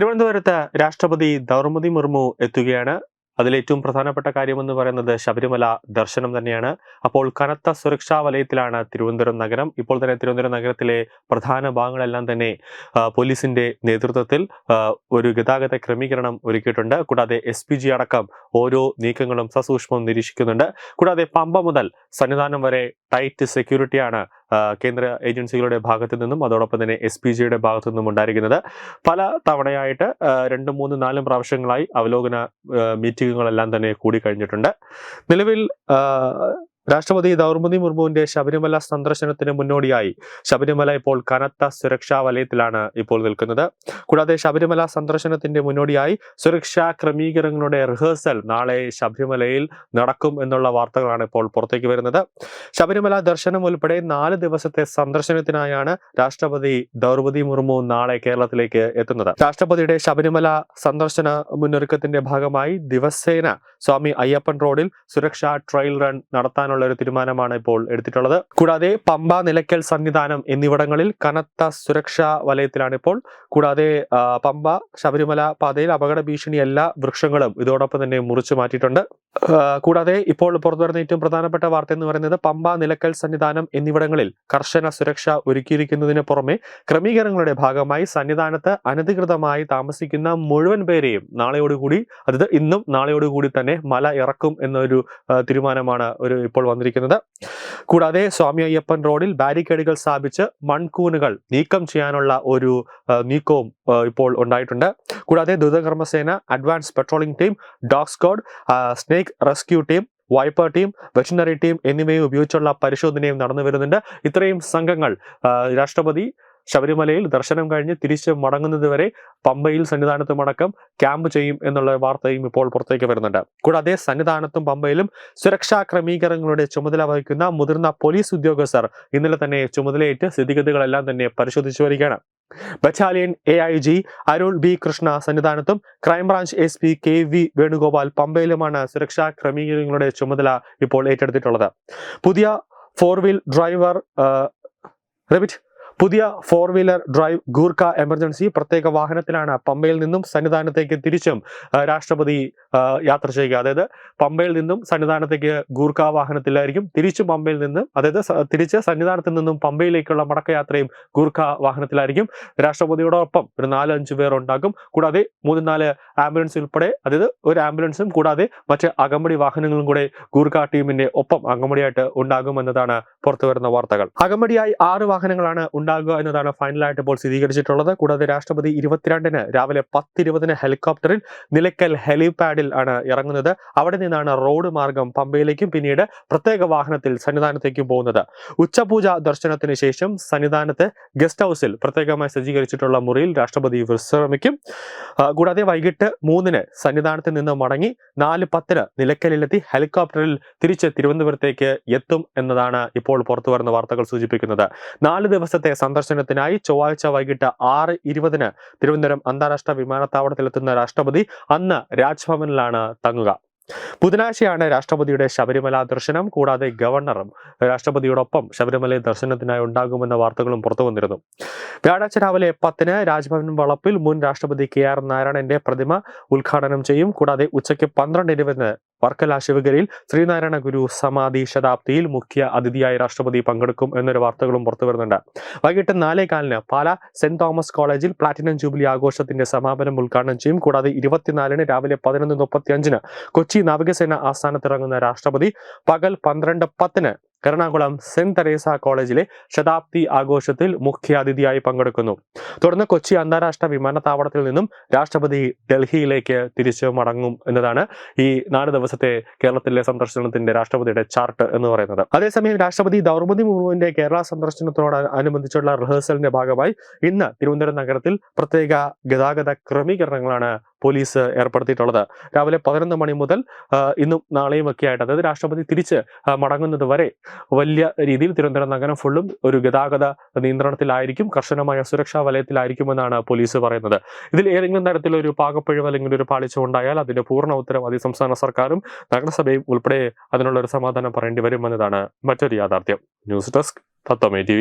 തിരുവനന്തപുരത്ത് രാഷ്ട്രപതി ദ്രൗപദി മുർമു എത്തുകയാണ്. അതിലേറ്റവും പ്രധാനപ്പെട്ട കാര്യമെന്ന് പറയുന്നത് ശബരിമല ദർശനം തന്നെയാണ്. അപ്പോൾ കനത്ത സുരക്ഷാ വലയത്തിലാണ് തിരുവനന്തപുരം നഗരം. ഇപ്പോൾ തന്നെ തിരുവനന്തപുരം നഗരത്തിലെ പ്രധാന ഭാഗങ്ങളെല്ലാം തന്നെ പോലീസിന്റെ നേതൃത്വത്തിൽ ഒരു ഗതാഗത ക്രമീകരണം ഒരുക്കിയിട്ടുണ്ട്. കൂടാതെ എസ് അടക്കം ഓരോ നീക്കങ്ങളും സസൂക്ഷ്മം നിരീക്ഷിക്കുന്നുണ്ട്. കൂടാതെ പമ്പ മുതൽ സന്നിധാനം വരെ ടൈറ്റ് സെക്യൂരിറ്റിയാണ് കേന്ദ്ര ഏജൻസികളുടെ ഭാഗത്തു നിന്നും അതോടൊപ്പം തന്നെ എസ് പി ജിയുടെ ഭാഗത്തു നിന്നും ഉണ്ടായിരിക്കുന്നത്. പല തവണയായിട്ട് രണ്ടും മൂന്നും നാലും പ്രാവശ്യങ്ങളായി അവലോകന മീറ്റിങ്ങുകളെല്ലാം തന്നെ കൂടി കഴിഞ്ഞിട്ടുണ്ട് നിലവിൽ രാഷ്ട്രപതി ദ്രൗപദി മുർമുവിന്റെ ശബരിമല സന്ദർശനത്തിന് മുന്നോടിയായി. ശബരിമല ഇപ്പോൾ കനത്ത സുരക്ഷാ വലയത്തിലാണ് ഇപ്പോൾ നിൽക്കുന്നത്. കൂടാതെ ശബരിമല സന്ദർശനത്തിന്റെ മുന്നോടിയായി സുരക്ഷാ ക്രമീകരണങ്ങളുടെ റിഹേഴ്സൽ നാളെ ശബരിമലയിൽ നടക്കും എന്നുള്ള വാർത്തകളാണ് ഇപ്പോൾ പുറത്തേക്ക് വരുന്നത്. ശബരിമല ദർശനം ഉൾപ്പെടെ നാല് ദിവസത്തെ സന്ദർശനത്തിനായാണ് രാഷ്ട്രപതി ദ്രൗപദി മുർമു നാളെ കേരളത്തിലേക്ക് എത്തുന്നത്. രാഷ്ട്രപതിയുടെ ശബരിമല സന്ദർശന മുന്നൊരുക്കത്തിന്റെ ഭാഗമായി ദിവസേന സ്വാമി അയ്യപ്പൻ റോഡിൽ സുരക്ഷാ ട്രയൽ റൺ നടത്താനുള്ള ഒരു തീരുമാനമാണ് ഇപ്പോൾ എടുത്തിട്ടുള്ളത്. കൂടാതെ പമ്പ നിലയ്ക്കൽ സന്നിധാനം എന്നിവിടങ്ങളിൽ കനത്ത സുരക്ഷാ വലയത്തിലാണ് ഇപ്പോൾ. കൂടാതെ പമ്പ ശബരിമല പാതയിൽ അപകട ഭീഷണി എല്ലാ വൃക്ഷങ്ങളും ഇതോടൊപ്പം തന്നെ മുറിച്ചു മാറ്റിയിട്ടുണ്ട്. കൂടാതെ ഇപ്പോൾ പുറത്തു വരുന്ന ഏറ്റവും പ്രധാനപ്പെട്ട വാർത്ത എന്ന് പറയുന്നത് പമ്പ നിലക്കൽ സന്നിധാനം എന്നിവിടങ്ങളിൽ കർശന സുരക്ഷ ഒരുക്കിയിരിക്കുന്നതിന് പുറമെ ക്രമീകരണങ്ങളുടെ ഭാഗമായി സന്നിധാനത്ത് അനധികൃതമായി താമസിക്കുന്ന മുഴുവൻ പേരെയും നാളെയോടുകൂടി അതായത് ഇന്നും നാളെയോടുകൂടി തന്നെ മല ഇറക്കും എന്നൊരു തീരുമാനമാണ് ഒരു ഇപ്പോൾ വന്നിരിക്കുന്നത്. കൂടാതെ സ്വാമി അയ്യപ്പൻ റോഡിൽ ബാരിക്കേഡുകൾ സ്ഥാപിച്ച് മൺകൂനുകൾ നീക്കം ചെയ്യാനുള്ള ഒരു നീക്കവും ഇപ്പോൾ ഉണ്ടായിട്ടുണ്ട്. കൂടാതെ ദ്രുതകർമ്മസേന advance patrolling team dog squad snake rescue team viper team veterinary team എന്നിവയും ഉപയോഗിച്ചുള്ള പരിശോധനയും നടന്നു വരുന്നുണ്ട്. ഇത്രയും സംഘങ്ങൾ രാഷ്ട്രപതി ശബരിമലയിൽ ദർശനം കഴിഞ്ഞ് തിരിച്ച് മടങ്ങുന്നത് വരെ പമ്പയിൽ സന്നിധാനത്തും അടക്കം ക്യാമ്പ് ചെയ്യും എന്നുള്ള വാർത്തയും ഇപ്പോൾ പുറത്തേക്ക് വരുന്നുണ്ട്. കൂടാതെ സന്നിധാനത്തും പമ്പയിലും സുരക്ഷാ ക്രമീകരണങ്ങളുടെ ചുമതല വഹിക്കുന്ന മുതിർന്ന പോലീസ് ഉദ്യോഗസ്ഥർ ഇന്നലെ തന്നെ ചുമതലയേറ്റ് സ്ഥിതിഗതികളെല്ലാം തന്നെ പരിശോധിച്ചു വരികയാണ്. Battalion A I G Arul B Krishna സന്നിധാനത്തും crime branch S P K V Venugopal പമ്പയിലുമാണ് സുരക്ഷാ ക്രമീകരണങ്ങളുടെ ചുമതല ഇപ്പോൾ ഏറ്റെടുത്തിട്ടുള്ളത്. പുതിയ ഫോർ വീൽ ഡ്രൈവർ റിപ്പിറ്റ് പുതിയ four wheeler drive Gurkha emergency പ്രത്യേക വാഹനത്തിലാണ് പമ്പയിൽ നിന്നും സന്നിധാനത്തേക്ക് തിരിച്ചും രാഷ്ട്രപതി യാത്ര ചെയ്യുക. അതായത് പമ്പയിൽ നിന്നും സന്നിധാനത്തേക്ക് ഗൂർഖ വാഹനത്തിലായിരിക്കും തിരിച്ചും പമ്പയിൽ നിന്ന് അതായത് തിരിച്ച് സന്നിധാനത്ത് നിന്നും പമ്പയിലേക്കുള്ള മടക്കയാത്രയും ഗൂർഖ വാഹനത്തിലായിരിക്കും. രാഷ്ട്രപതിയോടൊപ്പം ഒരു നാല് അഞ്ച് പേർ ഉണ്ടാകും കൂടാതെ മൂന്ന് നാല് ആംബുലൻസ് ഉൾപ്പെടെ അതായത് ഒരു ആംബുലൻസും കൂടാതെ മറ്റ് അകമ്പടി വാഹനങ്ങളും കൂടെ ഗൂർഖ ടീമിന്റെ ഒപ്പം അകമ്പടിയായിട്ട് ഉണ്ടാകുമെന്നതാണ് പുറത്തു വരുന്ന വാർത്തകൾ. അകമ്പടിയായി ആറ് വാഹനങ്ങളാണ് ഉണ്ടാകുക എന്നതാണ് ഫൈനലായിട്ട് ഇപ്പോൾ സ്ഥിരീകരിച്ചിട്ടുള്ളത്. കൂടാതെ രാഷ്ട്രപതി ഇരുപത്തിരണ്ടിന് രാവിലെ പത്തിരുപതിന് ഹെലികോപ്റ്ററിൽ നിലയ്ക്കൽ ഹെലിപാഡിൽ ആണ് ഇറങ്ങുന്നത്. അവിടെ നിന്നാണ് റോഡ് മാർഗം പമ്പയിലേക്കും പിന്നീട് പ്രത്യേക വാഹനത്തിൽ സന്നിധാനത്തേക്കും പോകുന്നത്. ഉച്ചപൂജ ദർശനത്തിന് ശേഷം സന്നിധാനത്ത് ഗസ്റ്റ് ഹൗസിൽ പ്രത്യേകമായി സജ്ജീകരിച്ചിട്ടുള്ള മുറിയിൽ രാഷ്ട്രപതി വിശ്രമിക്കും. കൂടാതെ വൈകിട്ട് മൂന്നിന് സന്നിധാനത്ത് നിന്ന് മടങ്ങി നാല് പത്തിന് നിലയ്ക്കലിലെത്തി ഹെലികോപ്റ്ററിൽ തിരിച്ച് തിരുവനന്തപുരത്തേക്ക് എത്തും എന്നതാണ് ഇപ്പോൾ പുറത്തു വരുന്ന വാർത്തകൾ സൂചിപ്പിക്കുന്നത്. നാല് ദിവസത്തെ സന്ദർശനത്തിനായി ചൊവ്വാഴ്ച വൈകിട്ട് ആറ് ഇരുപതിന് തിരുവനന്തപുരം അന്താരാഷ്ട്ര വിമാനത്താവളത്തിലെത്തുന്ന രാഷ്ട്രപതി അന്ന് രാജ്ഭവനിലാണ് തങ്ങുക. ബുധനാഴ്ചയാണ് രാഷ്ട്രപതിയുടെ ശബരിമല ദർശനം. കൂടാതെ ഗവർണറും രാഷ്ട്രപതിയോടൊപ്പം ശബരിമല ദർശനത്തിനായി ഉണ്ടാകുമെന്ന വാർത്തകളും പുറത്തു വന്നിരുന്നു. വ്യാഴാഴ്ച രാവിലെ പത്തിന് രാജ്ഭവൻ വളപ്പിൽ മുൻ രാഷ്ട്രപതി കെ ആർ നാരായണന്റെ പ്രതിമ ഉദ്ഘാടനം ചെയ്യും. കൂടാതെ ഉച്ചയ്ക്ക് പന്ത്രണ്ട് ഇരുപതിന് വർക്കല ശിവഗിരിയിൽ ശ്രീനാരായണ ഗുരു സമാധി ശതാബ്ദിയിൽ മുഖ്യ അതിഥിയായി രാഷ്ട്രപതി പങ്കെടുക്കും എന്നൊരു വാർത്തകളും പുറത്തു വരുന്നുണ്ട്. വൈകിട്ട് നാലേ കാലിന് പാല സെന്റ് തോമസ് കോളേജിൽ പ്ലാറ്റിനം ജൂബിലി ആഘോഷത്തിന്റെ സമാപനം ഉദ്ഘാടനം ചെയ്യും. കൂടാതെ ഇരുപത്തിനാലിന് രാവിലെ പതിനൊന്ന് മുപ്പത്തി അഞ്ചിന് കൊച്ചി നാവികസേന ആസ്ഥാനത്തിറങ്ങുന്ന രാഷ്ട്രപതി പകൽ പന്ത്രണ്ട് പത്തിന് എറണാകുളം സെന്റ് തെരേസ കോളേജിലെ ശതാബ്ദി ആഘോഷത്തിൽ മുഖ്യാതിഥിയായി പങ്കെടുക്കുന്നു. തുടർന്ന് കൊച്ചി അന്താരാഷ്ട്ര വിമാനത്താവളത്തിൽ നിന്നും രാഷ്ട്രപതി ഡൽഹിയിലേക്ക് തിരിച്ചു മടങ്ങും എന്നതാണ് ഈ നാല് ദിവസത്തെ കേരളത്തിലെ സന്ദർശനത്തിന്റെ രാഷ്ട്രപതിയുടെ ചാർട്ട് എന്ന് പറയുന്നത്. അതേസമയം രാഷ്ട്രപതി ദ്രൗപദി മുർമുവിന്റെ കേരള സന്ദർശനത്തോട് അനുബന്ധിച്ചുള്ള റിഹേഴ്സലിന്റെ ഭാഗമായി ഇന്ന് തിരുവനന്തപുരം നഗരത്തിൽ പ്രത്യേക ഗതാഗത ക്രമീകരണങ്ങളാണ് പോലീസ് ഏർപ്പെടുത്തിയിട്ടുള്ളത്. രാവിലെ പതിനൊന്ന് മണി മുതൽ ഇന്നും നാളെയും ഒക്കെ ആയിട്ട് അതായത് രാഷ്ട്രപതി തിരിച്ച് മടങ്ങുന്നത് വരെ വലിയ രീതിയിൽ തിരുവനന്തപുരം നഗരം ഫുള്ളും ഒരു ഗതാഗത നിയന്ത്രണത്തിലായിരിക്കും കർശനമായ സുരക്ഷാ വലയത്തിലായിരിക്കുമെന്നാണ് പോലീസ് പറയുന്നത്. ഇതിൽ ഏതെങ്കിലും തരത്തിലൊരു പാകപ്പിഴവ് അല്ലെങ്കിൽ ഒരു പാളിച്ച ഉണ്ടായാൽ അതിന്റെ പൂർണ ഉത്തരവാദി സംസ്ഥാന സർക്കാരും നഗരസഭയും ഉൾപ്പെടെ അതിനുള്ള ഒരു സമാധാനം പറയേണ്ടി വരുമെന്നതാണ് മറ്റൊരു യാഥാർത്ഥ്യം. News desk തത്വമേ T